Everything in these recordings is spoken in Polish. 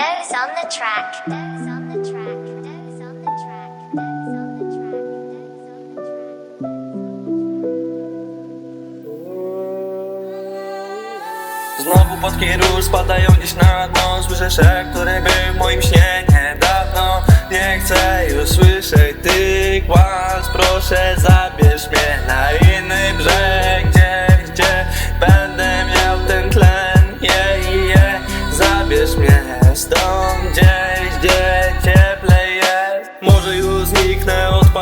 on the track. On the track. On the track. On the track. Znowu potki róż spadają gdzieś na dno Słyszę szep, który był w moim śnie niedawno Nie chcę już słyszeć tych głaz Proszę zabierz mnie na inny brzeg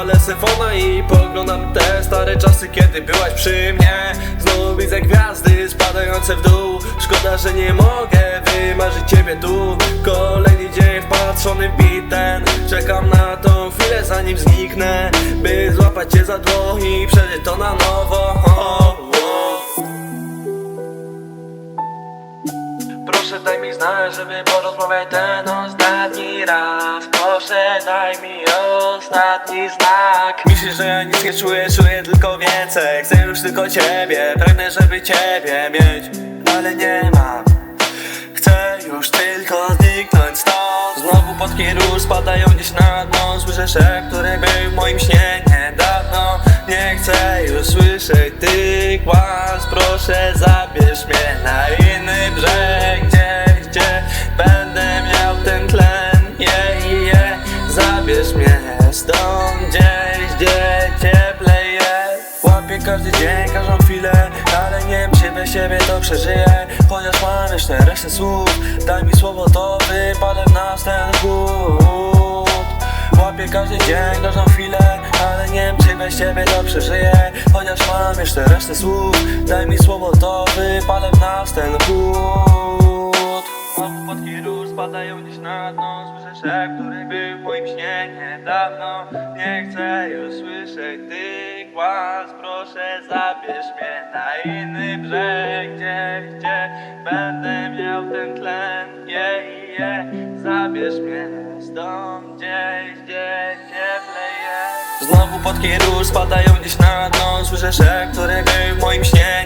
odpalę symfona i poglądam te stare czasy, kiedy byłaś przy mnie. Znowu widzę gwiazdy spadające w dół. Szkoda, że nie mogę wymarzyć ciebie tu. Kolejny dzień wpatrzony w beat ten Czekam na tą chwilę zanim zniknę By złapać cię za dłoń i przeżyć to na nowo. O, o. Proszę daj mi znać, żeby porozmawiać ten ostatni raz. Proszę daj mi ostatni znak. Myślisz, że ja nic nie czuję, czuję tylko więcej. Chcę już tylko ciebie, pragnę, żeby ciebie mieć. Ale nie mam Chcę już tylko zniknąć stąd Znowu potki róż spadają gdzieś na dno. Słyszę szep, który był w moim śnie niedawno. Nie chcę już słyszeć tych głaz Proszę zabierz każdy dzień, każdą chwilę. Ale nie wiem, czy bez siebie to przeżyję. Chociaż mam jeszcze resztę słów. Daj mi słowo, to wypalę w nas ten Łapię każdy dzień, każdą chwilę. Ale nie wiem, czy bez ciebie to przeżyję. Chociaż mam jeszcze resztę słów. Daj mi słowo, to wypalę w nas ten spadają gdzieś na dno. Słyszę szep, który był w moim śnie niedawno. Nie chcę już słyszeć tych głaz. Proszę zabierz mnie na inny brzeg. Gdzieś, gdzie będę miał ten tlen? Yeah, yeah. Zabierz mnie stąd gdzieś, gdzie cieplej jest Znowu potki róż spadają gdzieś na dno. Słyszę szep, który był w moim śnie